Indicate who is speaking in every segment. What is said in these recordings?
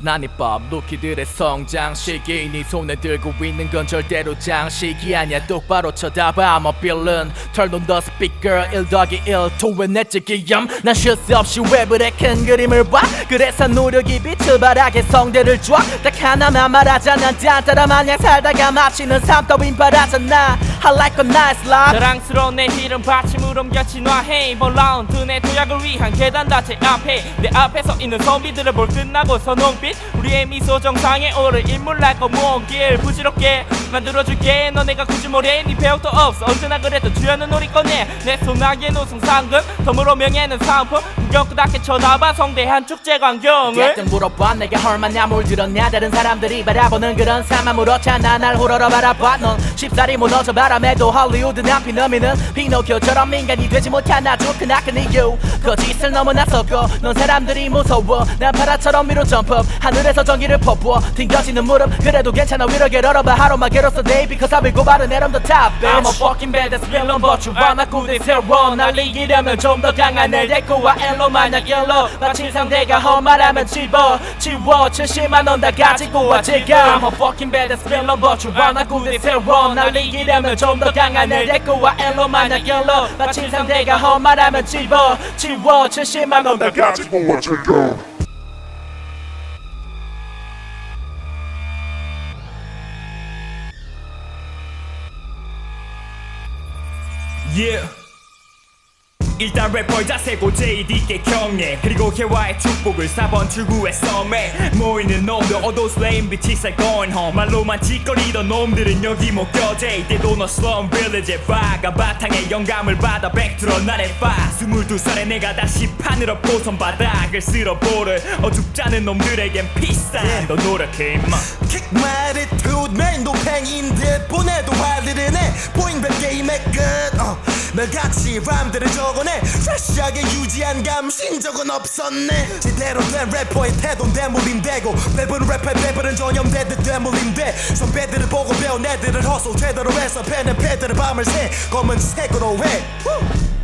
Speaker 1: 난이법 루키들의 성장 시기 네 손에 들고 있는 건 절대로 장식이 아니야. 똑바로 쳐다봐. I'm a villain. Turn on the speaker. 1 더하기 1 토의 내적이염. 난 쉴 새 없이 외부의 큰 그림을 봐. 그래서 노력이 빛을 발하 개성대를 쫙딱 하나만 말하자. 난 딴따라 마냥 살다가 마치는 삶. 따윈 바라잖아 I like a nice life
Speaker 2: 자랑스러운 내 이름 받침으로 옮겨 진 화해. 이번 라운드 내 도약을 위한 계단 자체 앞에. 내 앞에 서 있는 선비들을 볼 끝나고 선홍빛. 우리의 미소 정상에 오를 인물 날거 먼길 부질없게 만들어줄게. 너네가 굳이 뭐래 네 배역도 없어. 언제나 그랬던 주연은 우리 거네. 내 소나기의 노승 상금 덤으로 명예는 상품. 끝하게 쳐다봐 성대한 축제 광경을.
Speaker 1: 가끔 물어봐. 내가 얼마나 물들었냐. 다른 사람들이 바라보는 그런 삶아 물었잖아. 날 호러러 바라봐. 넌 쉽사리 무너져 바 람에도 할리우드 난 피노미는 피노키오처럼 인간이 되지 못한 아주 크나큰 이유. 거짓을 섞어 넌 사람들이 무서워. 난 파라처럼 위로 점프. 하늘에서 전기를 퍼부어 튕겨지는 무릎. 그래도 괜찮아 위로 게러러봐. 하루만 괴롭소 day because I will go by the net on the top bitch. I'm a fucking badass villain but you are not good as hero 날 이기려면 좀 더 강한 내 데코와. 엘로 만약 일로 마침 상대가 험하라면 집어. 치워. 70만원 다 가지고 와 지금 I'm a fucking badass villain but you are not good as hero 날 이기려면 좀 더 강한 내 데코와 엘로 만약 일로 마침 상대가 험하라면 집어 치워 70만원 다
Speaker 3: 가지고 와 지금
Speaker 4: Yeah. 일단 래퍼의 자세고 JD께 경례. 그리고 개화의 축복을 4번 출구의 섬에. 모이는 놈들 어두스 레인 빛이 살 going home 말로만 짓거리던 놈들은 여기 못 껴져 이때도 너 slum village에 바가 바탕에 영감을 받아 백투러 나의 바 22살에 내가 다시 판으로 보선 바닥을 쓸어보를 어줍잖은 놈들에겐 비싼 너 노력해 임마.
Speaker 5: Kick my attitude 맨 노팽인데 보내도 할 일은 해 보잉백 게임의 끝 어, 매같이 람들을 적어내 프레시하게 유지한 감신 적은 없었네. 제대로 된 래퍼의 태도는 대물림되고 배부른 래퍼의 배부른 전염되듯 대물림돼. 선배들을 보고 배운 애들을 허소 제대로 해서 펜은 패들을 밤을 새. 검은 색으로 해.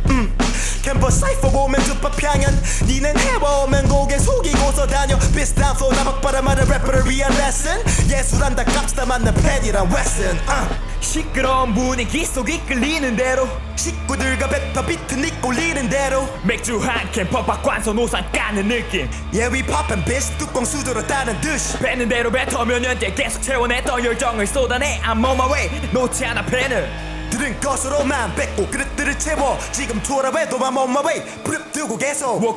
Speaker 5: 음. 캠퍼스 사이퍼 보면 주파평연 니는 해보면 고개 숙이고서 다녀. 비슷한 flow 나박바람하는 래퍼를 위한 레슨 예술한다 값다 맞는 팬이란 웨슨 uh.
Speaker 4: 시끄러운 분위기 속 이끌리는 대로.
Speaker 5: 식구들과 뱉어 비트 이꼴리는 대로.
Speaker 4: 맥주 한캔 퍽퍽 관선 오산 까는 느낌.
Speaker 5: Yeah we poppin' bitch 뚜껑 수저로 따는 듯이.
Speaker 4: 뱉는 대로 뱉으면 현재 계속 채워냈던 열정을 쏟아내. I'm on my way. 놓지 않아 펜을
Speaker 5: 들은 것으로만 뱉고 그릇들을 채워 지금 I'm on my way. 부릅 두고 계속.
Speaker 4: 5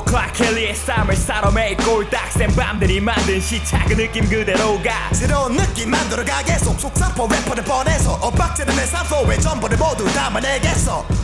Speaker 4: o'clock 켈리의 쌈을 사러 매일 꼴딱 센 밤들이 만든 시착은 느낌 그대로가.
Speaker 5: 새로운 느낌 만들어가 계속 속사포 래퍼를 뻔해서 엇박지는 내 삶소에 전부를 모두 담아내겠어